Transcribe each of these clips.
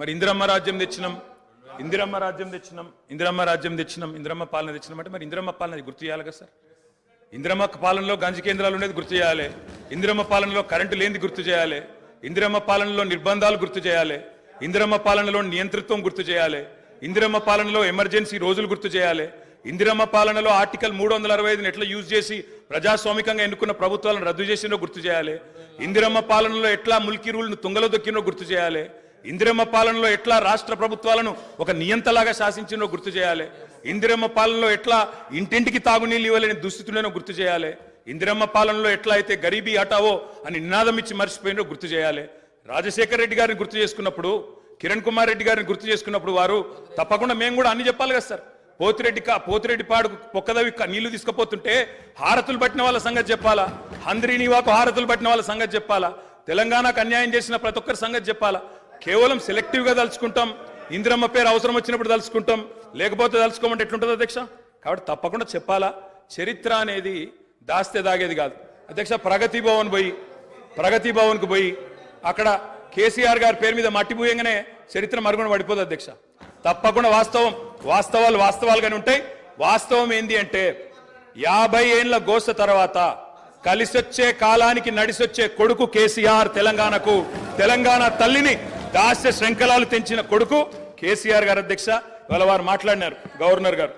మరి ఇందిరమ్మ రాజ్యం తెచ్చినాం. ఇందిరమ్మ రాజ్యం తెచ్చినాం. ఇందిరమ్మ రాజ్యం తెచ్చినాం. ఇందిరమ్మ పాలన తెచ్చినాం అంటే మరి ఇందిరమ్మ పాలన గుర్తు చేయాలి కదా సార్? ఇందిరమ్మ పాలనలో గంజి కేంద్రాలు ఉండేది గుర్తు చేయాలి. ఇందిరమ్మ పాలనలో కరెంటు లేనిది గుర్తు చేయాలి. ఇందిరమ్మ పాలనలో నిర్బంధాలు గుర్తు చేయాలి. ఇందిరమ్మ పాలనలో నియంతృత్వం గుర్తు చేయాలి. ఇందిరమ్మ పాలనలో ఎమర్జెన్సీ రోజులు గుర్తు చేయాలి. ఇందిరమ్మ పాలనలో ఆర్టికల్ మూడు వందల అరవై ఐదుని ఎట్లా యూజ్ చేసి ప్రజాస్వామికంగా ఎన్నుకున్న ప్రభుత్వాలను రద్దు చేసినో గుర్తు చేయాలి. ఇందిరమ్మ పాలనలో ఎట్లా ముల్కీ రూల్ను తుంగలో దొక్కినో గుర్తు చేయాలి. ఇందిరమ్మ పాలనలో ఎట్లా రాష్ట్ర ప్రభుత్వాలను ఒక నియంతలాగా శాసించినో గుర్తు చేయాలి. ఇందిరమ్మ పాలనలో ఎట్లా ఇంటింటికి తాగునీళ్ళు ఇవ్వలేని దుస్థితులను గుర్తు చేయాలి. ఇందిరమ్మ పాలనలో ఎట్లా అయితే గరీబీ హటావో అని నినాదం ఇచ్చి మర్చిపోయినో గుర్తు చేయాలి. రాజశేఖర రెడ్డి గారిని గుర్తు చేసుకున్నప్పుడు కిరణ్ కుమార్ రెడ్డి గారిని గుర్తు చేసుకున్నప్పుడు వారు తప్పకుండా మేము కూడా అన్ని చెప్పాలి కదా సార్. పోతిరెడ్డి కా పోతిరెడ్డి పాడుకు పొక్కదవి నీళ్ళు తీసుకుపోతుంటే హారతులు పట్టిన వాళ్ళ సంగతి చెప్పాలా? హంద్రీనివాకు హారతులు పట్టిన వాళ్ళ సంగతి చెప్పాలా? తెలంగాణకు అన్యాయం చేసిన ప్రతి ఒక్కరి సంగతి చెప్పాలా? కేవలం సెలెక్టివ్గా తలుచుకుంటాం. ఇందిరమ్మ పేరు అవసరం వచ్చినప్పుడు తలుచుకుంటాం. లేకపోతే తలుచుకోమంటే ఎట్లుంటుంది అధ్యక్ష? కాబట్టి తప్పకుండా చెప్పాలా? చరిత్ర అనేది దాస్తే దాగేది కాదు. అధ్యక్ష ప్రగతి భవన్ పోయి ప్రగతి భవన్కు పోయి అక్కడ కేసీఆర్ గారి పేరు మీద మట్టి పోయంగానే చరిత్ర మరుగున పడిపోదు అధ్యక్ష. తప్పకుండా వాస్తవం వాస్తవాలు వాస్తవాలుగానే ఉంటాయి. వాస్తవం ఏంది అంటే యాభై ఏండ్ల గోస తర్వాత కలిసొచ్చే కాలానికి నడిసొచ్చే కొడుకు కేసీఆర్ తెలంగాణకు తెలంగాణ తల్లిని దాస్య శృంఖలాలు తెంచిన కొడుకు కేసీఆర్ గారు అధ్యక్ష. ఇవాళ వారు మాట్లాడినారు గవర్నర్ గారు.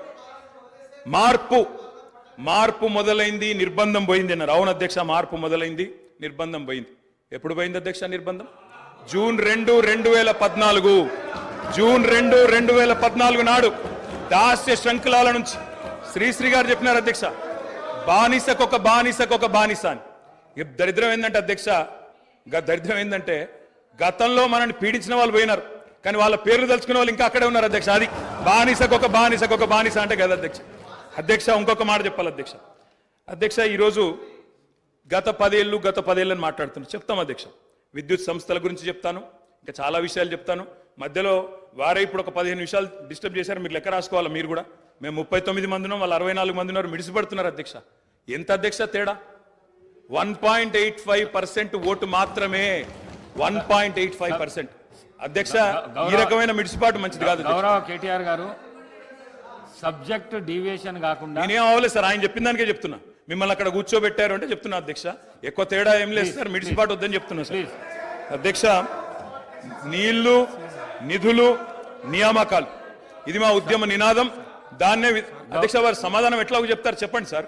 మార్పు మార్పు మొదలైంది నిర్బంధం పోయింది అన్నారు. అవును అధ్యక్ష మార్పు మొదలైంది నిర్బంధం పోయింది. ఎప్పుడు పోయింది అధ్యక్ష నిర్బంధం? జూన్ రెండు రెండు వేల పద్నాలుగు. జూన్ రెండు రెండు వేల పద్నాలుగు నాడు దాస్య శృంఖలాల నుంచి శ్రీశ్రీ గారు చెప్పినారు అధ్యక్ష. బానిసకొక బానిసకొక బానిస అని. దరిద్రం ఏంటంటే అధ్యక్ష గ- దరిద్రం ఏంటంటే గతంలో మనల్ని పీడించిన వాళ్ళు పోయినారు. కానీ వాళ్ళ పేర్లు తలుచుకునే వాళ్ళు ఇంకా అక్కడే ఉన్నారు అధ్యక్ష. అది బానిసకొక బానిసకొక బానిస అంటే కదా అధ్యక్ష. అధ్యక్ష ఇంకొక మాట చెప్పాలి అధ్యక్ష. అధ్యక్ష ఈరోజు గత పదేళ్ళు గత పదేళ్ళని మాట్లాడుతున్నాను చెప్తాం అధ్యక్ష. విద్యుత్ సంస్థల గురించి చెప్తాను. ఇంకా చాలా విషయాలు చెప్తాను. మధ్యలో వారే ఇప్పుడు ఒక పదిహేను నిమిషాలు డిస్టర్బ్ చేశారు. మీరు లెక్క రాసుకోవాలి మీరు కూడా? మేము ముప్పై తొమ్మిది మంది ఉన్నాం. వాళ్ళు అరవై నాలుగు మంది ఉన్నారు. మిడిసిపడుతున్నారు అధ్యక్ష. ఎంత అధ్యక్ష తేడా? One point eight five percent vote మాత్రమే. One point eight five percent. అధ్యక్ష ఈ రకమైన మిడిసిపాటు మంచిది కాదు. గౌరవ కేటీఆర్ గారు సబ్జెక్ట్ డీవియేషన్ కాకుండా నేనేం అవ్వలేదు సార్ ఆయన చెప్పిన దానికే చెప్తున్నా. మిమ్మల్ని అక్కడ కూర్చోబెట్టారు అంటే చెప్తున్నా అధ్యక్ష. ఎక్కువ తేడా ఏం లేదు సార్ మిడిసిపాటు వద్దని చెప్తున్నా సార్. అధ్యక్ష నీళ్ళు నిధులు నియామకాలు. ఇది మా ఉద్యమ నినాదం. దాన్నే అధ్యక్ష వారు సమాధానం ఎట్లా చెప్తారు చెప్పండి సార్.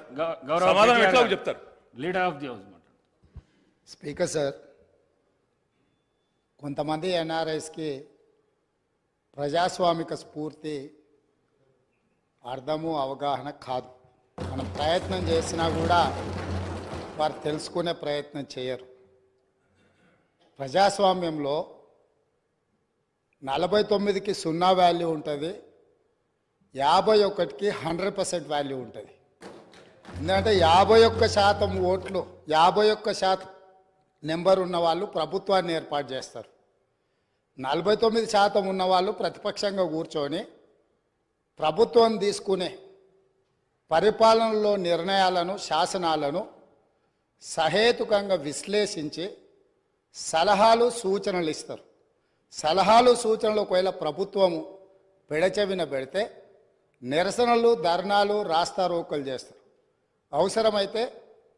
సమాధానం కేటీఆర్ ఎట్లా గారు, చెప్తారు. లీడర్ ఆఫ్ ది హౌస్ మాట. స్పీకర్ సార్ కొంతమంది ఎన్ఆర్ఐస్కి ప్రజాస్వామిక స్ఫూర్తి అర్థము అవగాహన కాదు. మనం ప్రయత్నం చేసినా కూడా వారు తెలుసుకునే ప్రయత్నం చేయరు. ప్రజాస్వామ్యంలో నలభై తొమ్మిదికి సున్నా వాల్యూ ఉంటుంది యాభై ఒకటికి హండ్రెడ్ పర్సెంట్ వాల్యూ ఉంటుంది. ఎందుకంటే యాభై ఒక్క శాతం ఓట్లు యాభై ఒక్క శాతం నెంబర్ ఉన్న వాళ్ళు ప్రభుత్వాన్ని ఏర్పాటు చేస్తారు. నలభై తొమ్మిది శాతం ఉన్నవాళ్ళు ప్రతిపక్షంగా కూర్చొని ప్రభుత్వం తీసుకునే పరిపాలనలో నిర్ణయాలను శాసనాలను సహేతుకంగా విశ్లేషించి సలహాలు సూచనలు ఇస్తారు. సలహాలు సూచనలు ఒకవేళ ప్రభుత్వము పెడచెవిన పెడితే నిరసనలు ధర్నాలు రాస్తారోకలు చేస్తారు. అవసరమైతే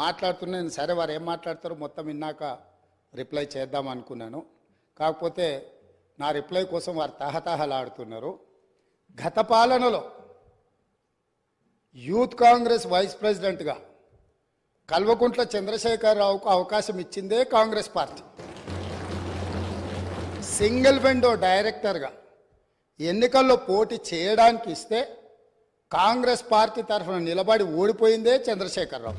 మాట్లాడుతున్నాను సరే వారు ఏం మాట్లాడతారో మొత్తం విన్నాక రిప్లై చేద్దాం అనుకున్నాను. కాకపోతే నా రిప్లై కోసం వారు తహతహలాడుతున్నారు. గత పాలనలో యూత్ కాంగ్రెస్ వైస్ ప్రెసిడెంట్గా కల్వకుంట్ల చంద్రశేఖరరావుకు అవకాశం ఇచ్చిందే కాంగ్రెస్ పార్టీ. సింగిల్ విండో డైరెక్టర్గా ఎన్నికల్లో పోటీ చేయడానికి ఇస్తే కాంగ్రెస్ పార్టీ తరఫున నిలబడి ఓడిపోయిందే చంద్రశేఖరరావు.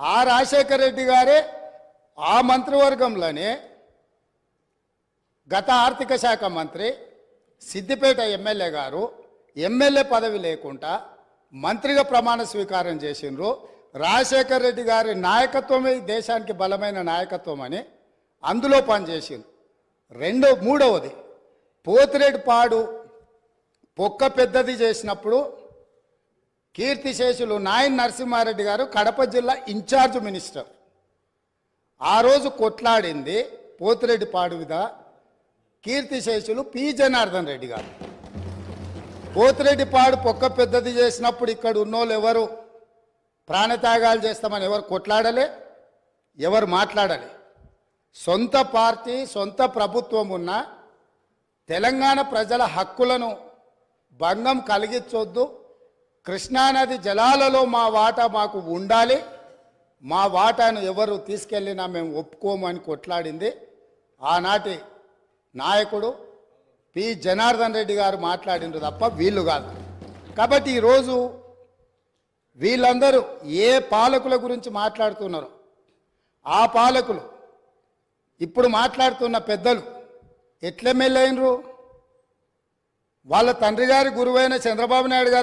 ఆ రాజశేఖర రెడ్డి గారే ఆ మంత్రివర్గంలోనే గత ఆర్థిక శాఖ మంత్రి సిద్దిపేట ఎమ్మెల్యే గారు ఎమ్మెల్యే పదవి లేకుండా మంత్రిగా ప్రమాణ స్వీకారం చేసిండ్రు. రాజశేఖర రెడ్డి గారి నాయకత్వమే దేశానికి బలమైన నాయకత్వం అని అందులో పనిచేసింది రెండో మూడవది పోతిరెడ్డి పాడు పొక్క పెద్దది చేసినప్పుడు కీర్తిశేషులు నాయన్ నరసింహారెడ్డి గారు కడప జిల్లా ఇన్ఛార్జ్ మినిస్టర్. ఆ రోజు కొట్లాడింది పోతిరెడ్డి పాడువిద కీర్తిశేషులు పి. జనార్దన్ రెడ్డి గారు. పోతిరెడ్డి పాడు పొక్క పెద్దది చేసినప్పుడు ఇక్కడ ఉన్నోళ్ళు ఎవరు? ప్రాణత్యాగాలు చేస్తామని ఎవరు కొట్లాడలే? ఎవరు మాట్లాడలే? సొంత పార్టీ సొంత ప్రభుత్వం ఉన్న తెలంగాణ ప్రజల హక్కులను భంగం కలిగించొద్దు కృష్ణానది జలాలలో మా వాటా మాకు ఉండాలి. మా వాటాను ఎవరు తీసుకెళ్ళినా మేము ఒప్పుకోము అని కొట్లాడింది. ఆనాటి నాయకుడు పి. జనార్దన్ రెడ్డి గారు మాట్లాడిండ్రు తప్ప వీళ్ళు కాదు. కాబట్టి ఈరోజు వీళ్ళందరూ ఏ పాలకుల గురించి మాట్లాడుతున్నారు? ఆ పాలకులు ఇప్పుడు మాట్లాడుతున్న పెద్దలు ఎట్లెమ్మెల్యే అయినరు వాళ్ళ తండ్రి గారి గురువైన చంద్రబాబు నాయుడు గారు